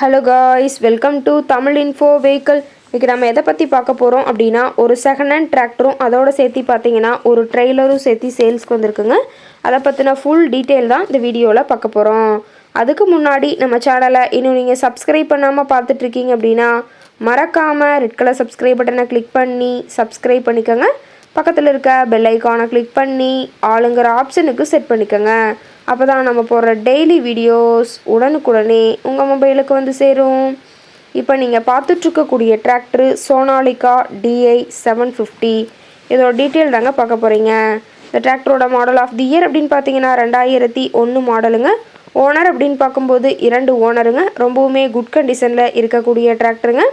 Hello guys welcome to Tamil info vehicle இன்றைக்கி நம்ம எதை பற்றி பார்க்க போகிறோம் அப்படின்னா ஒரு செகண்ட் ஹேண்ட் டிராக்டரும் அதோட சேர்த்து பார்த்தீங்கன்னா ஒரு ட்ரெய்லரும் சேர்த்து சேல்ஸ்க்கு வந்திருக்குங்க. அதை பற்றின ஃபுல் டீட்டெயில் தான் இந்த வீடியோவில் பார்க்க போகிறோம் அதுக்கு முன்னாடி நம்ம சேனலை இன்னும் நீங்கள் சப்ஸ்கிரைப் பண்ணாமல் பார்த்துட்ருக்கீங்க அப்படின்னா மறக்காமல் ரெட் கலர் சப்ஸ்கிரைப் பட்டனை கிளிக் பண்ணி சப்ஸ்கிரைப் பண்ணிக்கோங்க. பக்கத்தில் இருக்க பெல் ஐக்கானை கிளிக் பண்ணி ஆளுங்கிற ஆப்ஷனுக்கு செட் பண்ணிக்கோங்க. அப்போ தான் நம்ம போடுற டெய்லி வீடியோஸ் உடனுக்குடனே உங்கள் மொபைலுக்கு வந்து சேரும். இப்போ நீங்கள் பார்த்துட்ருக்கக்கூடிய tractor Sonalika DI seven fifty இதோட டீட்டெயில் தாங்க பார்க்க போகிறீங்க இந்த டிராக்டரோட மாடல் ஆஃப் தி இயர் அப்படின்னு பார்த்தீங்கன்னா ரெண்டாயிரத்தி ஒன்று மாடலுங்க ஓனர் அப்படின்னு பார்க்கும்போது இரண்டு ஓனருங்க ரொம்பவுமே குட் கண்டிஷனில் இருக்கக்கூடிய டிராக்டருங்க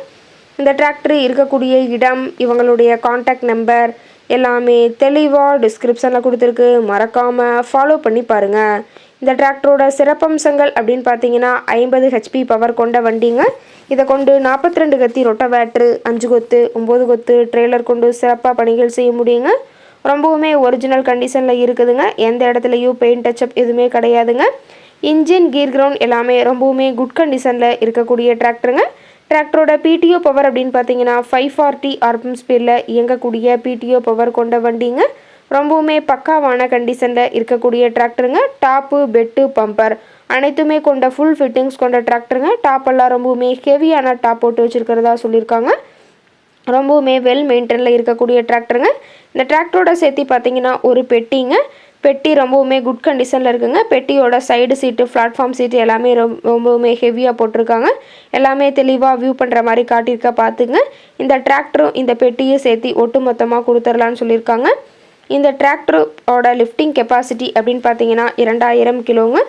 இந்த டிராக்டர் இருக்கக்கூடிய இடம் இவங்களுடைய காண்டாக்ட் நம்பர் எல்லாமே தெளிவாக டிஸ்கிரிப்ஷனில் கொடுத்துருக்கு. மறக்காமல் ஃபாலோ பண்ணி பாருங்கள் இந்த டிராக்டரோட சிறப்பம்சங்கள் அப்படின்னு பார்த்தீங்கன்னா ஐம்பது ஹெச்பி பவர் கொண்ட வண்டிங்க. இதை கொண்டு நாற்பத்தி ரெண்டு கத்தி ரொட்டவேட்ரு அஞ்சு கொத்து ஒம்பது கொத்து ட்ரெய்லர் கொண்டு சிறப்பாக பணிகள் செய்ய முடியுங்க. ரொம்பவுமே ஒரிஜினல் கண்டிஷனில் இருக்குதுங்க. எந்த இடத்துலையும் பெயிண்ட் டச்சப் எதுவுமே கிடையாதுங்க. இன்ஜின் கீர் கிரவுண்ட் எல்லாமே ரொம்பவுமே குட் கண்டிஷனில் இருக்கக்கூடிய டிராக்டருங்க டிராக்டரோட பிடிஓ பவர் அப்படின்னு பார்த்தீங்கன்னா ஃபைவ் ஃபார்ட்டி ஆர்பிஎம் ஸ்பீடில் இயங்கக்கூடிய பிடிஓ பவர் கொண்ட வண்டிங்க. ரொம்பவுமே பக்காவான கண்டிஷனில் இருக்கக்கூடிய டிராக்டருங்க டாப்பு பெட்டு பம்பர் அனைத்துமே கொண்ட ஃபுல் ஃபிட்டிங்ஸ் கொண்ட டிராக்டருங்க டாப்பெல்லாம் ரொம்பவுமே ஹெவியான டாப் போட்டு வச்சுருக்கிறதா சொல்லியிருக்காங்க. ரொம்பவுமே வெல் மெயின்டெனில் இருக்கக்கூடிய டிராக்டருங்க இந்த டிராக்டரோட சேர்த்து பார்த்தீங்கன்னா ஒரு பெட்டிங்க. பெட்டி ரொம்பவுமே குட் கண்டிஷனில் இருக்குங்க. பெட்டியோட சைடு சீட்டு பிளாட்ஃபார்ம் சீட்டு எல்லாமே ரொம்ப ரொம்பவுமே ஹெவியாக போட்டிருக்காங்க. எல்லாமே தெளிவாக வியூ பண்ணுற மாதிரி காட்டியிருக்கா பார்த்துங்க இந்த டிராக்டரும் இந்த பெட்டியும் சேர்த்து ஒட்டு மொத்தமாக கொடுத்துர்லான்னு சொல்லியிருக்காங்க. இந்த டிராக்டரோட லிஃப்டிங் கெப்பாசிட்டி அப்படின்னு பார்த்தீங்கன்னா இரண்டாயிரம் கிலோங்க.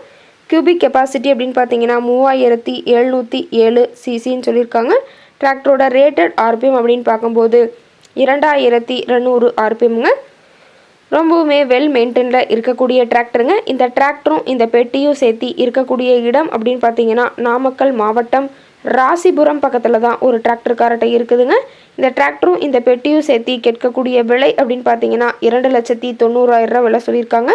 கியூபிக் கெப்பாசிட்டி அப்படின்னு பார்த்தீங்கன்னா மூவாயிரத்தி எழுநூற்றி ஏழு சிசின்னு சொல்லியிருக்காங்க. டிராக்டரோட ரேட்டட் ஆர்பிஎம் அப்படின்னு பார்க்கும்போது இரண்டாயிரத்தி ரெநூறு ஆர்பிஎம்ங்க ரொம்பவுமே வெல் மெயின்டைனில் இருக்கக்கூடிய டிராக்டருங்க இந்த டிராக்டரும் இந்த பெட்டியும் சேர்த்து இருக்கக்கூடிய இடம் அப்படின்னு பார்த்தீங்கன்னா நாமக்கல் மாவட்டம் ராசிபுரம் பக்கத்தில் தான் ஒரு டிராக்டர்காரட்டை இருக்குதுங்க. இந்த டிராக்டரும் இந்த பெட்டியும் சேர்த்து கேட்கக்கூடிய விலை அப்படின்னு பார்த்தீங்கன்னா இரண்டு லட்சத்தி தொண்ணூறாயிரம் ரூபா விலை சொல்லியிருக்காங்க.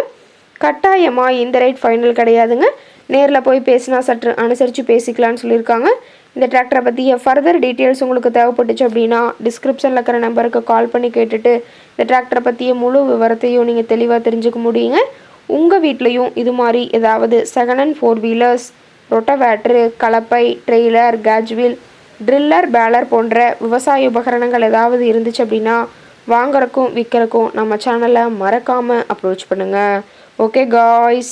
கட்டாயமாக இந்த ரேட் ஃபைனல் கிடையாதுங்க. நேரில் போய் பேசினா சற்று அனுசரித்து பேசிக்கலான்னு சொல்லியிருக்காங்க. இந்த டிராக்டரை பற்றி ஃபர்தர் டீட்டெயில்ஸ் உங்களுக்கு தேவைப்பட்டுச்சு அப்படின்னா டிஸ்கிரிப்ஷனில் இருக்கிற நம்பருக்கு கால் பண்ணி கேட்டுட்டு இந்த டிராக்டரை பற்றிய முழு விவரத்தையும் நீங்கள் தெளிவாக தெரிஞ்சுக்க முடியுங்க. உங்கள் வீட்லேயும் இது மாதிரி ஏதாவது second and four wheelers rotavator கலப்பை trailer cage wheel driller baler போன்ற விவசாய உபகரணங்கள் ஏதாவது இருந்துச்சு அப்படின்னா வாங்குறக்கும் விற்கிறக்கும் நம்ம சேனலை மறக்காமல் அப்ரோச் பண்ணுங்கள் okay guys